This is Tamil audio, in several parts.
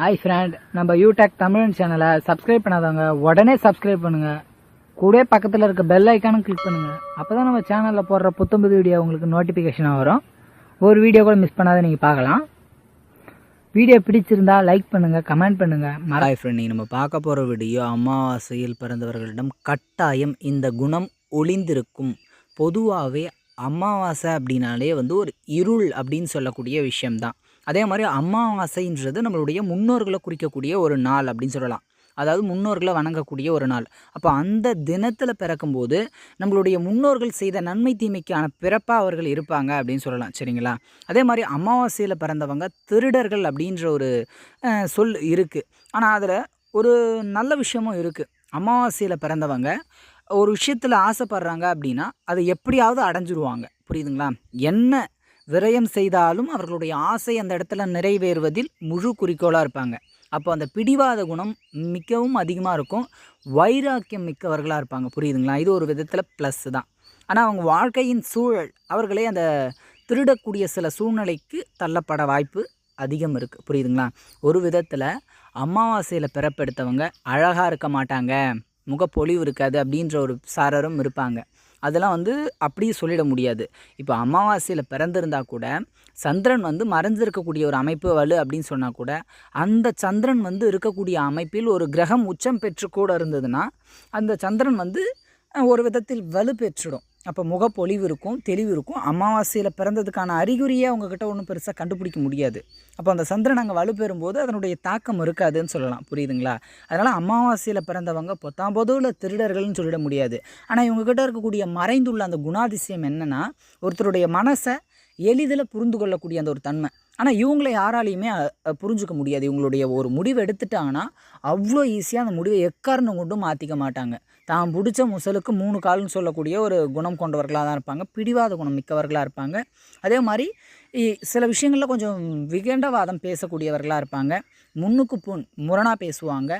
ஹாய் ஃப்ரெண்ட் நம்ம யூடெக் தமிழ் சேனலை சப்ஸ்கிரைப் பண்ணாதவங்க உடனே சப்ஸ்கிரைப் பண்ணுங்க. கூட பக்கத்தில் இருக்க பெல் ஐக்கானும் கிளிக் பண்ணுங்க. அப்பதான் நம்ம சேனலில் போடுற புத்தம்புது வீடியோ உங்களுக்கு நோட்டிஃபிகேஷனாக வரும். ஒரு வீடியோ கூட மிஸ் பண்ணாத நீங்கள் பார்க்கலாம். வீடியோ பிடிச்சிருந்தா லைக் பண்ணுங்க கமெண்ட் பண்ணுங்க. மற ஹாய் ஃப்ரெண்ட் நம்ம பார்க்க போகிற வீடியோ அமாவாசையில் பிறந்தவர்களிடம் கட்டாயம் இந்த குணம் ஒளிந்திருக்கும். பொதுவாகவே அமாவாசை அப்படின்னாலே வந்து ஒரு இருள் அப்படின்னு சொல்லக்கூடிய விஷயம்தான். அதே மாதிரி அமாவாசைன்றது நம்மளுடைய முன்னோர்களை குறிக்கக்கூடிய ஒரு நாள் அப்படின்னு சொல்லலாம். அதாவது முன்னோர்களை வணங்கக்கூடிய ஒரு நாள். அப்போ அந்த தினத்தில் பிறக்கும்போது நம்மளுடைய முன்னோர்கள் செய்த நன்மை தீமைக்கான பிறப்பாக அவர்கள் இருப்பாங்க அப்படின்னு சொல்லலாம். சரிங்களா? அதே மாதிரி அமாவாசையில் பிறந்தவங்க திருடர்கள் அப்படின்ற ஒரு சொல் இருக்குது ஆனால் அதில் ஒரு நல்ல விஷயமும் இருக்குது அமாவாசையில் பிறந்தவங்க ஒரு விஷயத்தில் ஆசைப்படுறாங்க அப்படின்னா அதை எப்படியாவது அடைஞ்சிருவாங்க. புரியுதுங்களா? என்ன விரயம் செய்தாலும் அவர்களுடைய ஆசை அந்த இடத்துல நிறைவேறுவதில் முழு குறிக்கோளாக இருப்பாங்க. அப்போ அந்த பிடிவாத குணம் மிகவும் அதிகமாக இருக்கும். வைராக்கியம் மிக்கவர்களாக இருப்பாங்க. புரியுதுங்களா? இது ஒரு விதத்தில் ப்ளஸ் தான். ஆனால் அவங்க வாழ்க்கையின் சூழல் அவர்களே அந்த திருடக்கூடிய சில சூழ்நிலைக்கு தள்ளப்பட வாய்ப்பு அதிகம் இருக்குது புரியுதுங்களா? ஒரு விதத்தில் அமாவாசையில் பிறப்பெடுத்தவங்க அழகாக இருக்க மாட்டாங்க. முகப்பொலிவு இருக்காது அப்படின்ற ஒரு சாரரும் இருப்பாங்க. அதெல்லாம் வந்து அப்படியே சொல்லிட முடியாது. இப்போ அமாவாசையில் பிறந்திருந்தால் கூட சந்திரன் வந்து மறைஞ்சிருக்கக்கூடிய ஒரு அமைப்பு வலு அப்படின்னு சொன்னால் கூட அந்த சந்திரன் வந்து இருக்கக்கூடிய அமைப்பில் ஒரு கிரகம் உச்சம் பெற்று கூட இருந்ததுன்னா அந்த சந்திரன் வந்து ஒரு விதத்தில் வலு பெற்றுடும். அப்போ முகப்பொலிவு இருக்கும் தெளிவு இருக்கும். அமாவாசையில் பிறந்ததுக்கான அறிகுறியே அவங்கக்கிட்ட ஒன்றும் பெருசாக கண்டுபிடிக்க முடியாது. அப்போ அந்த சந்திரன் அங்கே வலுப்பெறும்போது அதனுடைய தாக்கம் இருக்காதுன்னு சொல்லலாம். புரியுதுங்களா? அதனால் அமாவாசையில் பிறந்தவங்க பொத்தாம் திருடர்கள்னு சொல்லிட முடியாது. ஆனால் இவங்கக்கிட்ட இருக்கக்கூடிய மறைந்துள்ள அந்த குணாதிசயம் என்னென்னா ஒருத்தருடைய மனசை எளிதில் புரிந்து கொள்ளக்கூடிய அந்த ஒரு தன்மை. ஆனால் இவங்களை யாராலையுமே புரிஞ்சுக்க முடியாது. இவங்களுடைய ஒரு முடிவு எடுத்துட்டாங்கன்னா அவ்வளோ ஈஸியாக அந்த முடிவை எக்காரணம் கொண்டும் மாற்றிக்க மாட்டாங்க. தான் பிடிச்ச முசலுக்கு மூணு கால்னு சொல்லக்கூடிய ஒரு குணம் கொண்டவர்களாக தான் இருப்பாங்க. பிடிவாத குணம் மிக்கவர்களாக இருப்பாங்க. அதே மாதிரி இ- சில விஷயங்களில் கொஞ்சம் விகண்டவாதம் பேசக்கூடியவர்களாக இருப்பாங்க. முன்னுக்கு புண் முரணாக பேசுவாங்க.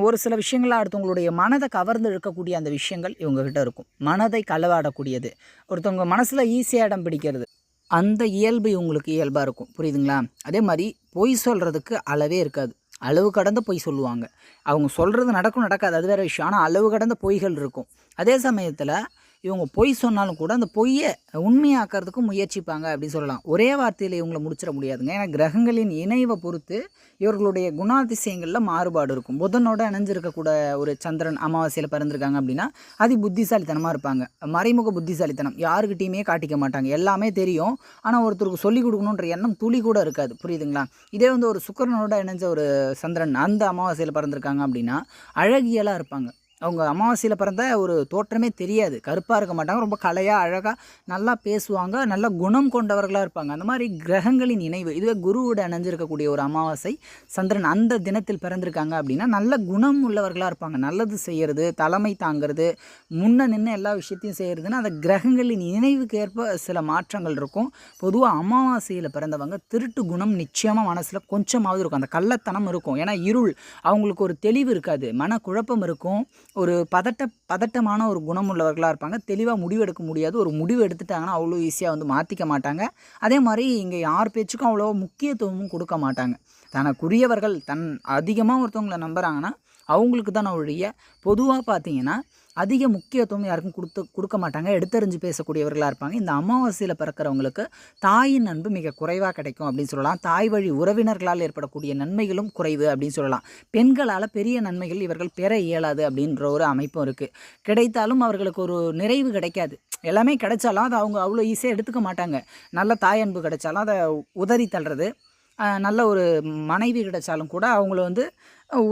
ஒரு சில விஷயங்களாக அடுத்தவங்களுடைய மனதை கவர்ந்து இழுக்கக்கூடிய அந்த விஷயங்கள் இவங்ககிட்ட இருக்கும். மனதை களவாடக்கூடியது. ஒருத்தவங்க மனசில் ஈஸியாக இடம் பிடிக்கிறது. அந்த இயல்பு இவங்களுக்கு இயல்பாக இருக்கும். புரியுதுங்களா? அதே மாதிரி பொய் சொல்கிறதுக்கு அளவே இருக்காது. அளவு கடந்த பொய் சொல்லுவாங்க. அவங்க சொல்கிறது நடக்கும் நடக்காது. அது வேறு விஷயம். ஆனால் அளவு கடந்த பொய்கள் இருக்கும். அதே சமயத்தில் இவங்க பொய் சொன்னாலும் கூட அந்த பொய்யை உண்மையாக்கிறதுக்கு முயற்சிப்பாங்க அப்படின்னு சொல்லலாம். ஒரே வார்த்தையில் இவங்களை முடிச்சிட முடியாதுங்க. ஏன்னா கிரகங்களின் இணைவை பொறுத்து இவர்களுடைய குணாதிசயங்களில் மாறுபாடு இருக்கும். புதனோட இணைஞ்சிருக்கக்கூட ஒரு சந்திரன் அமாவாசையில் பிறந்திருக்காங்க அப்படின்னா அதி புத்திசாலித்தனமாக இருப்பாங்க. மறைமுக புத்திசாலித்தனம். யாருக்கிட்டையுமே காட்டிக்க மாட்டாங்க. எல்லாமே தெரியும். ஆனால் ஒருத்தருக்கு சொல்லிக் கொடுக்கணுன்ற எண்ணம் துளி கூட இருக்காது. புரியுதுங்களா? இதே வந்து ஒரு சுக்கரனோட இணைஞ்ச ஒரு சந்திரன் அந்த அமாவாசையில் பிறந்திருக்காங்க அப்படின்னா அழகியலாக இருப்பாங்க. அவங்க அமாவாசையில் பிறந்த ஒரு தோற்றமே தெரியாது. கருப்பாக இருக்க மாட்டாங்க ரொம்ப கலையாக அழகாக நல்லா பேசுவாங்க நல்ல குணம் கொண்டவர்களாக இருப்பாங்க. அந்த மாதிரி கிரகங்களின் இணைவு. இதுவே குருவோட அணைஞ்சிருக்கக்கூடிய ஒரு அமாவாசை. சந்திரன் அந்த தினத்தில் பிறந்திருக்காங்க அப்படின்னா நல்ல குணம் உள்ளவர்களாக இருப்பாங்க. நல்லது செய்கிறது தலைமை தாங்கிறது முன்ன நின்று எல்லா விஷயத்தையும் செய்கிறதுன்னா அந்த கிரகங்களின் இணைவுக்கு ஏற்ப சில மாற்றங்கள் இருக்கும். பொதுவாக அமாவாசையில் பிறந்தவங்க திருட்டு குணம் நிச்சயமாக மனசில் கொஞ்சமாவது இருக்கும். அந்த கள்ளத்தனம் இருக்கும். ஏன்னா இருள். அவங்களுக்கு ஒரு தெளிவு இருக்காது. மன குழப்பம் இருக்கும். ஒரு பதட்ட பதட்டமான ஒரு குணம் உள்ளவர்களாக இருப்பாங்க. தெளிவாக முடிவு எடுக்க முடியாது. ஒரு முடிவு எடுத்துட்டாங்கன்னா அவ்வளோ ஈஸியாக வந்து மாற்றிக்க மாட்டாங்க. அதே மாதிரி இங்கே யார் பேச்சுக்கும் அவ்வளோ முக்கியத்துவமும் கொடுக்க மாட்டாங்க. தனக்குரியவர்கள் தன் அதிகமாக ஒருத்தவங்களை நம்புகிறாங்கன்னா அவங்களுக்கு தான் ஒழிய பொதுவாக பார்த்தீங்கன்னா அதிக முக்கியத்துவம் யாருக்கும் கொடுத்து கொடுக்க மாட்டாங்க. எடுத்தறிஞ்சு பேசக்கூடியவர்களாக இருப்பாங்க. இந்த அமாவாசையில் பிறக்கிறவங்களுக்கு தாயின் அன்பு மிக குறைவாக கிடைக்கும் அப்படின்னு சொல்லலாம். தாய் வழி உறவினர்களால் ஏற்படக்கூடிய நன்மைகளும் குறைவு அப்படின்னு சொல்லலாம். பெண்களால் பெரிய நன்மைகள் இவர்கள் பெற இயலாது அப்படின்ற ஒரு அமைப்பும் இருக்குது கிடைத்தாலும் அவர்களுக்கு ஒரு நிறைவு கிடைக்காது. எல்லாமே கிடைச்சாலும் அதை அவங்க அவ்வளோ ஈஸியாக எடுத்துக்க மாட்டாங்க. நல்ல தாய் அன்பு கிடைச்சாலும் அதை உதறி தள்ளுறது. நல்ல ஒரு மனைவி கிடைச்சாலும் கூட அவங்கள வந்து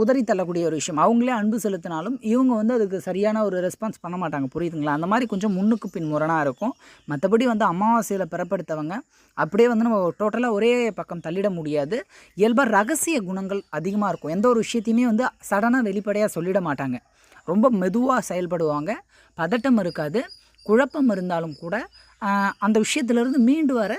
உதறி தள்ளக்கூடிய ஒரு விஷயம். அவங்களே அன்பு செலுத்தினாலும் இவங்க வந்து அதுக்கு சரியான ஒரு ரெஸ்பான்ஸ் பண்ண மாட்டாங்க. புரியுதுங்களா? அந்த மாதிரி கொஞ்சம் முன்னுக்கு பின் முரணாக இருக்கும். மற்றபடி வந்து அமாவாசையில் பிறப்படுத்தவங்க அப்படியே வந்து நம்ம டோட்டலாக ஒரே பக்கம் தள்ளிட முடியாது. இயல்பாக ரகசிய குணங்கள் அதிகமாக இருக்கும். எந்த ஒரு விஷயத்தையுமே வந்து சடனாக வெளிப்படையாக சொல்லிட மாட்டாங்க. ரொம்ப மெதுவாக செயல்படுவாங்க. பதட்டம் இருக்காது. குழப்பம் இருந்தாலும் கூட அந்த விஷயத்துலேருந்து மீண்டு வர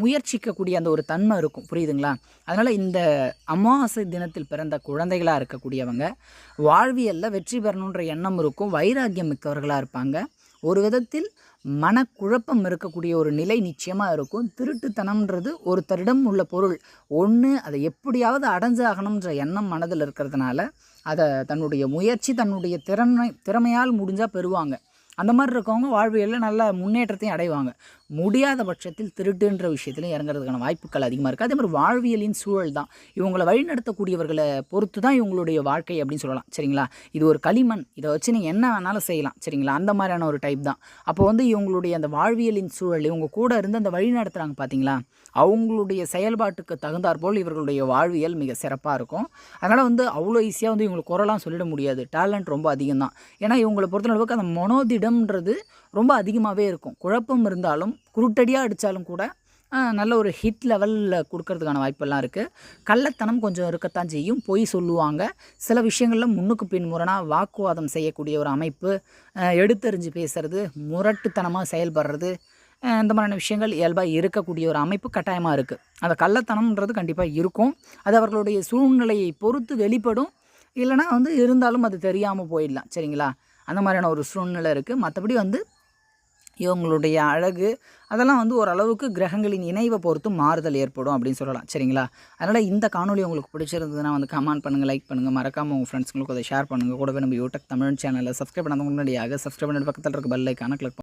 முயற்சிக்கக்கூடிய அந்த ஒரு தன்மை இருக்கும். புரியுதுங்களா? அதனால் இந்த அமாவாசை தினத்தில் பிறந்த குழந்தைகளாக இருக்கக்கூடியவங்க வாழ்வியலில் வெற்றி பெறணுன்ற எண்ணம் இருக்கும் வைராக்கியம் மிக்கவர்களாக இருப்பாங்க. ஒரு விதத்தில் மனக்குழப்பம் இருக்கக்கூடிய ஒரு நிலை நிச்சயமாக இருக்கும். திருட்டுத்தனம்ன்றது ஒருத்தரிடம் உள்ள பொருள். ஒன்று அதை எப்படியாவது அடைஞ்சாகணுன்ற எண்ணம் மனதில் இருக்கிறதுனால அதை தன்னுடைய முயற்சி தன்னுடைய திறமை திறமையால் முடிஞ்சால் பெறுவாங்க. அந்த மாதிரி இருக்கவங்க வாழ்வியலில் நல்ல முன்னேற்றத்தையும் அடைவாங்க. முடியாத பட்சத்தில் திருட்டுன்ற விஷயத்துலையும் இறங்குறதுக்கான வாய்ப்புகள் அதிகமாக இருக்குது அதே மாதிரி வாழ்வியலின் சூழல் தான் இவங்களை வழிநடத்தக்கூடியவர்களை பொறுத்து தான் இவங்களுடைய வாழ்க்கை அப்படின்னு சொல்லலாம். சரிங்களா? இது ஒரு களிமண். இதை வச்சு நீங்கள் என்ன வேணாலும் செய்யலாம். சரிங்களா? அந்த மாதிரியான ஒரு டைப் தான். அப்போ வந்து இவங்களுடைய அந்த வாழ்வியலின் சூழல் இவங்க கூட இருந்து அந்த வழி நடத்துகிறாங்க பார்த்தீங்களா அவங்களுடைய செயல்பாட்டுக்கு தகுந்தாற்போல் இவர்களுடைய வாழ்வியல் மிக சிறப்பாக இருக்கும். அதனால் வந்து அவ்வளோ ஈஸியாக வந்து இவங்களுக்கு குரலாம் சொல்லிட முடியாது. டேலண்ட் ரொம்ப அதிகம் தான் ஏன்னா இவங்களை பொறுத்தளவுக்கு அந்த மனோதிடம்ன்றது ரொம்ப அதிகமாகவே இருக்கும். குழப்பம் இருந்தாலும் குருட்டடியாக அடித்தாலும் கூட நல்ல ஒரு ஹிட் லெவலில் கொடுக்கறதுக்கான வாய்ப்பெல்லாம் இருக்குது கள்ளத்தனம் கொஞ்சம் இருக்கத்தான் செய்யும். பொய் சொல்லுவாங்க. சில விஷயங்களில் முன்னுக்கு பின் முரணாக வாக்குவாதம் செய்யக்கூடிய ஒரு அமைப்பு எடுத்தறிஞ்சு பேசுகிறது பேசுறது முரட்டுத்தனமாக செயல்படுறது இந்த மாதிரியான விஷயங்கள் இயல்பாக இருக்கக்கூடிய ஒரு அமைப்பு கட்டாயமாக இருக்குது அந்த கள்ளத்தனம்ன்றது கண்டிப்பாக இருக்கும். அது அவர்களுடைய சூழ்நிலையை பொறுத்து வெளிப்படும். இல்லைனா வந்து இருந்தாலும் அது தெரியாமல் போயிடலாம். சரிங்களா? அந்த மாதிரியான ஒரு சூழ்நிலை இருக்குது மற்றபடி வந்து இவங்களுடைய அழகு அதெல்லாம் வந்து ஓரளவுக்கு கிரகங்களின் இணைவை பொறுத்து மாறுதல் ஏற்படும் அப்படின்னு சொல்லலாம். சரிங்களா? அதனால் இந்த காணொளி உங்களுக்கு பிடிச்சிருந்ததுன்னா வந்து கமெண்ட் பண்ணுங்கள் லைக் பண்ணுங்கள் மறக்காமல் உங்கள் ஃப்ரெண்ட்ஸ்ங்களுக்கு அதை ஷேர் பண்ணுங்கள் கூடவே நம்ம யூடியூப் தமிழ் சேனலில் சப்ஸ்கிரைப் பண்ணாத முன்னாடியாக சப்ஸ்கிரைப் பண்ணி பக்கத்தில் இருக்க பெல் ஐக்கான கிளிக்